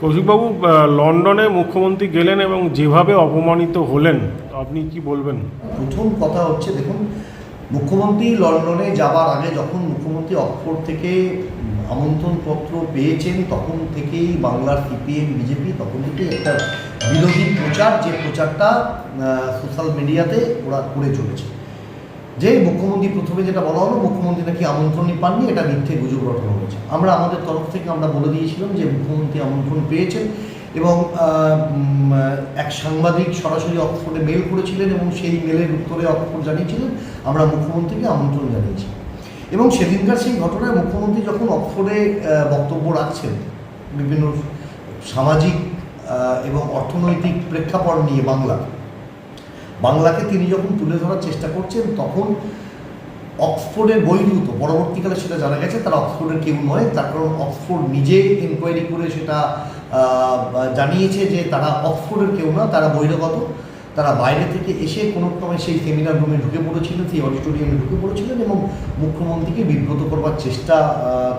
কৌশিকবাবু লন্ডনে মুখ্যমন্ত্রী গেলেন এবং যেভাবে অপমানিত হলেন, আপনি কি বলবেন? প্রথম কথা হচ্ছে, দেখুন, মুখ্যমন্ত্রী লন্ডনে যাবার আগে যখন মুখ্যমন্ত্রী অক্সফোর্ড থেকে আমন্ত্রণপত্র পেয়েছেন, তখন থেকেই বাংলার সিপিএম, বিজেপি, তখন থেকেই একটা বিরোধী প্রচার, যে প্রচারটা সোশ্যাল মিডিয়াতে ওরা করে চলেছে। যে মুখ্যমন্ত্রী প্রথমে যেটা বলা হলো, মুখ্যমন্ত্রী নাকি আমন্ত্রণই পাননি, এটা মিথ্যে গুজব রটনা হয়েছে। আমরা আমাদের তরফ থেকে আমরা বলে দিয়েছিলাম যে মুখ্যমন্ত্রী আমন্ত্রণ পেয়েছেন এবং এক সাংবাদিক সরাসরি অক্সফোর্ডে মেল করেছিলেন এবং সেই মেলের উত্তরে অক্সফোর্ড জানিয়েছিলেন, আমরা মুখ্যমন্ত্রীকে আমন্ত্রণ জানিয়েছি। এবং সেদিনকার সেই ঘটনায় মুখ্যমন্ত্রী যখন অক্সফোর্ডে বক্তব্য রাখছেন, বিভিন্ন সামাজিক এবং অর্থনৈতিক প্রেক্ষাপট নিয়ে বাংলা বাংলাকে তিনি যখন তুলে ধরার চেষ্টা করছেন, তখন অক্সফোর্ডের বহির্ভূত পরবর্তীকালে সেটা জানা গেছে, তারা অক্সফোর্ডের কেউ নয়, তার কারণ অক্সফোর্ড নিজে এনকোয়ারি করে সেটা জানিয়েছে যে তারা অক্সফোর্ডের কেউ না, তারা বহিরাগত। তারা বাইরে থেকে এসে কোনো ক্রমে সেই সেমিনার রুমে ঢুকে পড়েছিলেন, সেই অডিটোরিয়ামে ঢুকে পড়েছিলেন এবং মুখ্যমন্ত্রীকে বিব্রত করবার চেষ্টা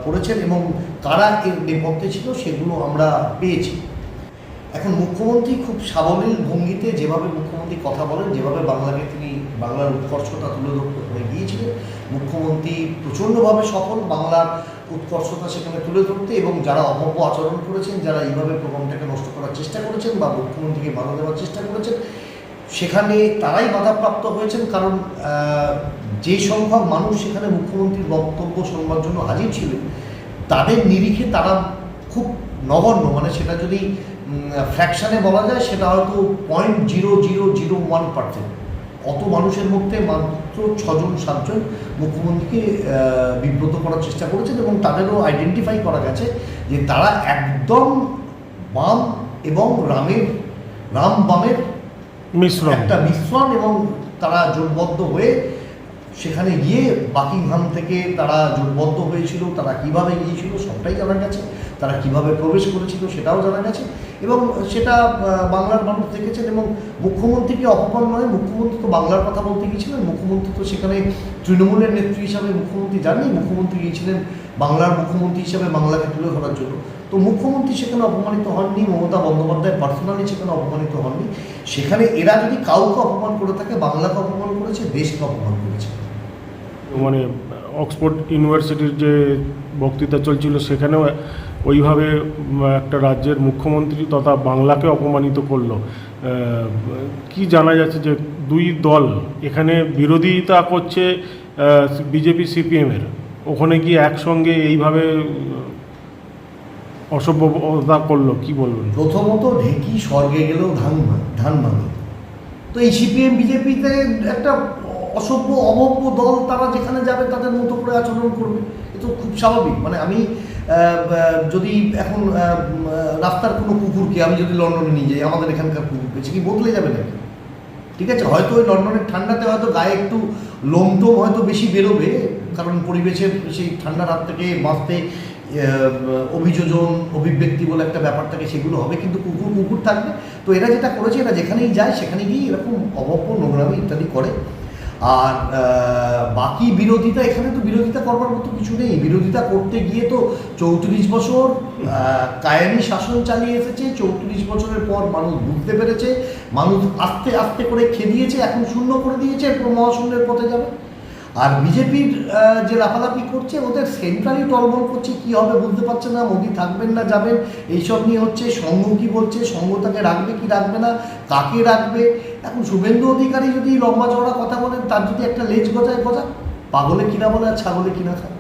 করেছেন এবং কারা এর নেপথ্যে ছিল সেগুলো আমরা পেয়েছি। এখন মুখ্যমন্ত্রী খুব সাবলীল ভঙ্গিতে যেভাবে মুখ্যমন্ত্রী কথা বলেন, যেভাবে বাংলাকে তিনি, বাংলার উৎকর্ষতা তুলে ধরতে হয়ে গিয়েছিলেন, মুখ্যমন্ত্রী প্রচণ্ডভাবে সফল বাংলার উৎকর্ষতা সেখানে তুলে ধরতে এবং যারা অভব্য আচরণ করেছেন, যারা এইভাবে প্রোগ্রামটাকে নষ্ট করার চেষ্টা করেছেন বা মুখ্যমন্ত্রীকে বাধা দেওয়ার চেষ্টা করেছেন, সেখানে তারাই বাধাপ্রাপ্ত হয়েছেন কারণ যে সংখ্যক মানুষ সেখানে মুখ্যমন্ত্রীর বক্তব্য শুনবার জন্য হাজির ছিলেন, তাদের নিরিখে তারা খুব নগণ্য। মানে সেটা যদি ফ্র্যাকশানে বলা যায় সেটা হয়তো point zero zero zero one percent অত মানুষের মধ্যে মাত্র ছজন সাতজন মুখ্যমন্ত্রীকে বিব্রত করার চেষ্টা করেছেন এবং তাদেরও আইডেন্টিফাই করা গেছে যে তারা একদম বাম এবং রামের রাম বামের মিশ্রণ। একটা মিশ্রণ এবং তারা জোটবদ্ধ হয়ে সেখানে গিয়ে বাকিংহাম থেকে তারা জোটবদ্ধ হয়েছিল, তারা কীভাবে গিয়েছিল সবটাই জানা গেছে, তারা কীভাবে প্রবেশ করেছিল সেটাও জানা গেছে এবং সেটা বাংলার মানুষ দেখেছেন এবং মুখ্যমন্ত্রীকে অপমান নয়, মুখ্যমন্ত্রী তো বাংলার কথা বলতে গিয়েছিলেন, মুখ্যমন্ত্রী তো সেখানে তৃণমূলের নেত্রী হিসাবে মুখ্যমন্ত্রী জাননি মুখ্যমন্ত্রী গিয়েছিলেন বাংলার মুখ্যমন্ত্রী হিসাবে বাংলাকে তুলে ধরার জন্য। তো মুখ্যমন্ত্রী সেখানে অপমানিত হননি, মমতা বন্দ্যোপাধ্যায় পার্সোনালি সেখানে অপমানিত হননি। সেখানে এরা যদি কাউকে অপমান করে থাকে, বাংলাকে অপমান করেছে, দেশকে অপমান করেছে। মানে অক্সফোর্ড ইউনিভার্সিটির যে বক্তৃতা চলছিল, সেখানেও ওইভাবে একটা রাজ্যের মুখ্যমন্ত্রী তথা বাংলাকে অপমানিত করল। কি জানা যাচ্ছে যে দুই দল এখানে বিরোধিতা করছে বিজেপি, সিপিএমের? ওখানে গিয়ে একসঙ্গে এইভাবে অসভ্যতা করল, কি বলবেন? প্রথমত ঢেকি স্বর্গে গেলেও ধান ধান ভাঙে তো এই সিপিএম, বিজেপিতে একটা অসভ্য অভব্য দল তারা যেখানে যাবে তাদের মতো করে আচরণ করবে, এ তো খুব স্বাভাবিক। মানে আমি যদি এখন রাস্তার কোনো কুকুরকে আমি যদি লন্ডনে নিয়ে যাই, আমাদের এখানকার কুকুর পেয়েছি, কি বদলে যাবে নাকি? ঠিক আছে? হয়তো ওই লন্ডনের ঠান্ডাতে হয়তো গায়ে একটু লোম লোমটোম হয়তো বেশি বেরোবে, কারণ পরিবেশের সেই ঠান্ডা রাত থেকে বাঁচতে অভিযোজন, অভিব্যক্তি বলে একটা ব্যাপার থাকে, সেগুলো হবে, কিন্তু কুকুর কুকুর থাকবে। তো এরা যেটা করেছে, এরা যেখানেই যায়, সেখানে গিয়ে এরকম অভব্য নোংরামি ইত্যাদি করে। আর বাকি বিরোধিতা, এখানে তো বিরোধিতা করবার মতো কিছু নেই। বিরোধিতা করতে গিয়ে তো চৌত্রিশ বছর কায়ামি শাসন চালিয়ে এসেছে। চৌত্রিশ বছরের পর মানুষ বুঝতে পেরেছে। মানুষ আস্তে আস্তে করে খেদিয়েছে, এখন শূন্য করে দিয়েছে, এরপর মহাশূন্যের পথে যাবে। আর বিজেপির যে লাফালাফি করছে, ওদের সেন্ট্রালি টলবল করছে, কি হবে বুঝতে পারছে না, মোদি থাকবেন না, যাবেন, এইসব নিয়ে হচ্ছে সঙ্গ কি বলছে সঙ্গ তাকে রাখবে কি রাখবে না, কাকে রাখবে? এখন শুভেন্দু অধিকারী যদি লম্বা চড়া কথা বলেন, তার যদি একটা লেজ গজায় গজা পাগলে কিনা বলে আর ছাগলে কিনা খায়